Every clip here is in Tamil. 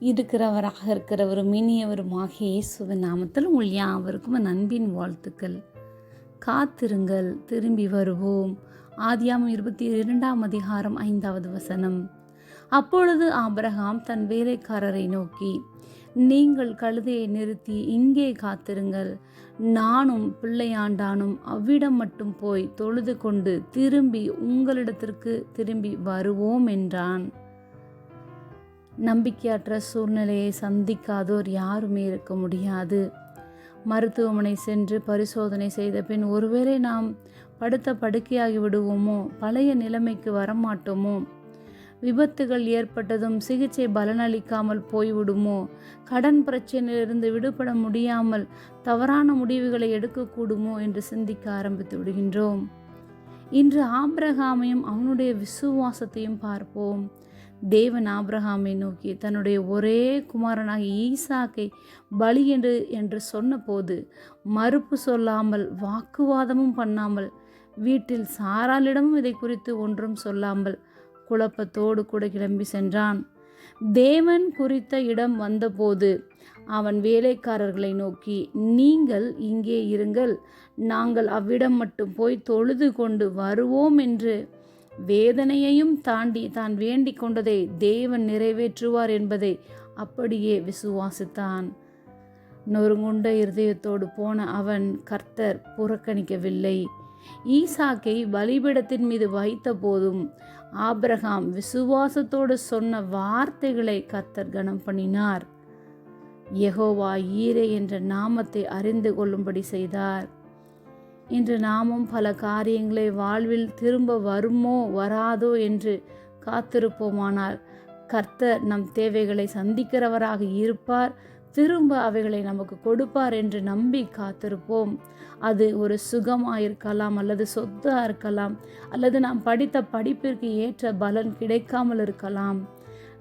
இருக்கிறவராக இருக்கிறவரும் இனியவருமாகிய இயேசுவின் நாமத்தில் உங்கள் யாவருக்கும் அன்பின் வாழ்த்துக்கள். காத்திருங்கள் திரும்பி வருவோம். ஆதியாமம் இருபத்தி இரண்டாம் அதிகாரம் ஐந்தாவது வசனம். அப்பொழுது ஆபிரகாம் தன் வேலைக்காரரை நோக்கி நீங்கள் கழுதையை நிறுத்தி இங்கே காத்திருங்கள். நானும் பிள்ளையாண்டானும் அவ்விடம் மட்டும் போய் தொழுது கொண்டு திரும்பி உங்களிடத்திற்கு திரும்பி வருவோம் என்றான். நம்பிக்கையற்ற சூழ்நிலையை சந்திக்காதோர் யாருமே இருக்க முடியாது. மருத்துவமனை சென்று பரிசோதனை செய்த பின் ஒருவேளை நாம் படுத்த படுக்கையாகி விடுவோமோ பழைய நிலைமைக்கு வரமாட்டோமோ? விபத்துகள் ஏற்பட்டதும் சிகிச்சை பலனளிக்காமல் போய்விடுமோ? கடன் பிரச்சனையிலிருந்து விடுபட முடியாமல் தவறான முடிவுகளை எடுக்கக்கூடுமோ என்று சிந்திக்க ஆரம்பித்து விடுகின்றோம். இன்று ஆபிரகாமையும் அவனுடைய விசுவாசத்தையும் பார்ப்போம். தேவன் ஆப்ரஹாமை நோக்கி தன்னுடைய ஒரே குமாரனாக ஈசாக்கை பலி என்று என்று சொன்னபோது மறுப்பு சொல்லாமல் வாக்குவாதமும் பண்ணாமல் வீட்டில் சாராளிடமும் இதை குறித்து ஒன்றும் சொல்லாமல் குழப்பத்தோடு கூட கிளம்பி சென்றான். தேவன் குறித்த இடம் வந்தபோது அவன் வேலைக்காரர்களை நோக்கி நீங்கள் இங்கே இருங்கள் நாங்கள் அவ்விடம் மட்டும் போய் தொழுது கொண்டு வருவோம் என்று வேதனையையும் தாண்டி தான் வேண்டிக் கொண்டதை தேவன் நிறைவேற்றுவார் என்பதை அப்படியே விசுவாசித்தான். நொறுங்குண்ட இருதயத்தோடு போன அவன் கர்த்தர் புறக்கணிக்கவில்லை. ஈசாக்கை பலிபிடத்தின் மீது வைத்த போதும் ஆபிரகாம் விசுவாசத்தோடு சொன்ன வார்த்தைகளை கர்த்தர் கனம் பண்ணினார். யெகோவா ஈரே என்ற நாமத்தை அறிந்து கொள்ளும்படி செய்தார். இன்று நாமும் பல காரியங்களை வாழ்வில் திரும்ப வருமோ வராதோ என்று காத்திருப்போமானால் கர்த்தர் நம் தேவைகளை சந்திக்கிறவராக இருப்பார். திரும்ப அவைகளை நமக்கு கொடுப்பார் என்று நம்பி காத்திருப்போம். அது ஒரு சுகமாக இருக்கலாம் அல்லது சொத்தாக இருக்கலாம் அல்லது நாம் படித்த படிப்பிற்கு ஏற்ற பலன் கிடைக்காமல் இருக்கலாம்.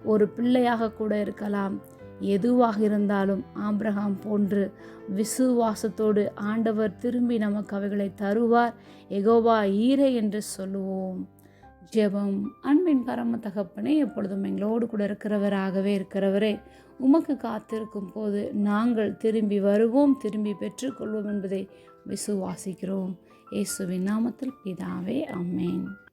ஒரு பிள்ளையாக கூட இருக்கலாம். எதுவாக இருந்தாலும் ஆப்ரஹாம் போன்று விசுவாசத்தோடு ஆண்டவர் திரும்பி நமக்கு அவைகளை தருவார். எகோவா ஈரை என்று சொல்லுவோம். ஜெபம். அன்பின் பரம தகப்பனே எப்பொழுதும் எங்களோடு கூட இருக்கிறவராகவே இருக்கிறவரே உமக்கு காத்திருக்கும் போது நாங்கள் திரும்பி வருவோம் திரும்பி பெற்றுக்கொள்வோம் என்பதை விசுவாசிக்கிறோம். இயேசுவின் நாமத்தில் பிதாவே அம்மேன்